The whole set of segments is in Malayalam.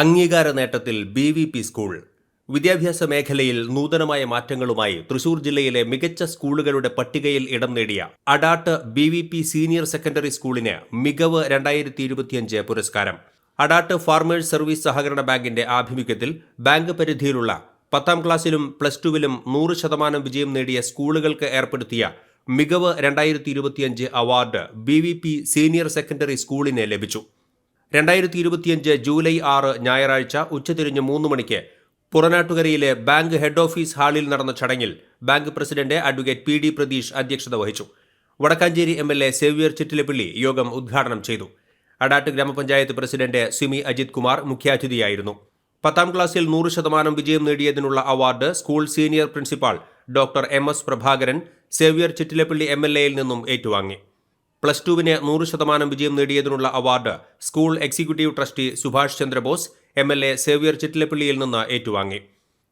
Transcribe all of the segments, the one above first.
അംഗീകാര നേട്ടത്തിൽ ബി വി പി സ്കൂൾ. വിദ്യാഭ്യാസ മേഖലയിൽ നൂതനമായ മാറ്റങ്ങളുമായി തൃശൂർ ജില്ലയിലെ മികച്ച സ്കൂളുകളുടെ പട്ടികയിൽ ഇടം നേടിയ Adat B V P senior secondary സ്കൂളിന് മികവ് രണ്ടായിരത്തി ഇരുപത്തിയഞ്ച് പുരസ്കാരം. അഡാട്ട് ഫാർമേഴ്സ് സർവീസ് സഹകരണ ബാങ്കിന്റെ ആഭിമുഖ്യത്തിൽ ബാങ്ക് പരിധിയിലുള്ള പത്താം ക്ലാസ്സിലും പ്ലസ് ടുവിലും നൂറ് ശതമാനം വിജയം നേടിയ സ്കൂളുകൾക്ക് ഏർപ്പെടുത്തിയ മികവ് രണ്ടായിരത്തി ഇരുപത്തിയഞ്ച് award B V P senior secondary സ്കൂളിന് ലഭിച്ചു. രണ്ടായിരത്തി ഇരുപത്തിയഞ്ച് ജൂലൈ ആറ് ഞായറാഴ്ച ഉച്ചതിരിഞ്ഞ് മൂന്ന് മണിക്ക് പുറനാട്ടുകരയിലെ ബാങ്ക് ഹെഡ് ഓഫീസ് ഹാളിൽ നടന്ന ചടങ്ങിൽ bank president advocate P D Pratheesh അധ്യക്ഷത വഹിച്ചു. Vadakkanchery M L A Xavier Chittilappilly യോഗം ഉദ്ഘാടനം ചെയ്തു. അടാട്ട് ഗ്രാമപഞ്ചായത്ത് പ്രസിഡന്റ് സിമി അജിത് കുമാർ മുഖ്യാതിഥിയായിരുന്നു. പത്താം ക്ലാസ്സിൽ നൂറ് ശതമാനം വിജയം നേടിയതിനുള്ള award school senior principal doctor M S Prabhakaran Xavier Chittilappally M L എയിൽ നിന്നും ഏറ്റുവാങ്ങി. പ്ലസ് ടുവിന് നൂറ് ശതമാനം വിജയം നേടിയതിനുള്ള award school executive trustee Subhash Chandrabose M L A Xavier ചിറ്റിലപ്പള്ളിയിൽ നിന്ന് ഏറ്റുവാങ്ങി.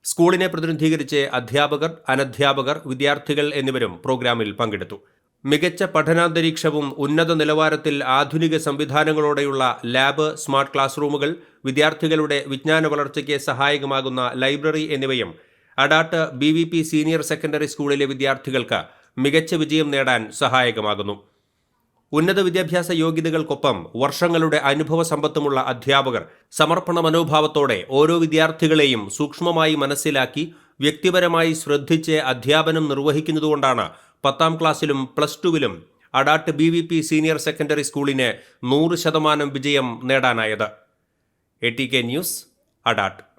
സ്കൂളിനെ പ്രതിനിധീകരിച്ച് അധ്യാപകർ അനധ്യാപകർ വിദ്യാർത്ഥികൾ എന്നിവരും പ്രോഗ്രാമിൽ പങ്കെടുത്തു. മികച്ച പഠനാന്തരീക്ഷവും ഉന്നത നിലവാരത്തിൽ ആധുനിക സംവിധാനങ്ങളോടെയുള്ള ലാബ് സ്മാർട്ട് ക്ലാസ് റൂമുകൾ വിദ്യാർത്ഥികളുടെ വിജ്ഞാന വളർച്ചയ്ക്ക് സഹായകമാകുന്ന ലൈബ്രറി എന്നിവയും അഡാട്ട് ബി സീനിയർ സെക്കൻഡറി സ്കൂളിലെ വിദ്യാർത്ഥികൾക്ക് മികച്ച വിജയം നേടാൻ സഹായകമാകുന്നു. ഉന്നത വിദ്യാഭ്യാസ യോഗ്യതകൾക്കൊപ്പം വർഷങ്ങളുടെ അനുഭവ സമ്പത്തുമുള്ള അധ്യാപകർ സമർപ്പണ മനോഭാവത്തോടെ ഓരോ വിദ്യാർത്ഥികളെയും സൂക്ഷ്മമായി മനസ്സിലാക്കി വ്യക്തിപരമായി ശ്രദ്ധിച്ച് അധ്യാപനം നിർവഹിക്കുന്നതുകൊണ്ടാണ് പത്താം ക്ലാസ്സിലും plus ടുവിലും Adat B V P senior secondary സ്കൂളിന് നൂറ് ശതമാനം വിജയം നേടാനായത്. A T K news Adat.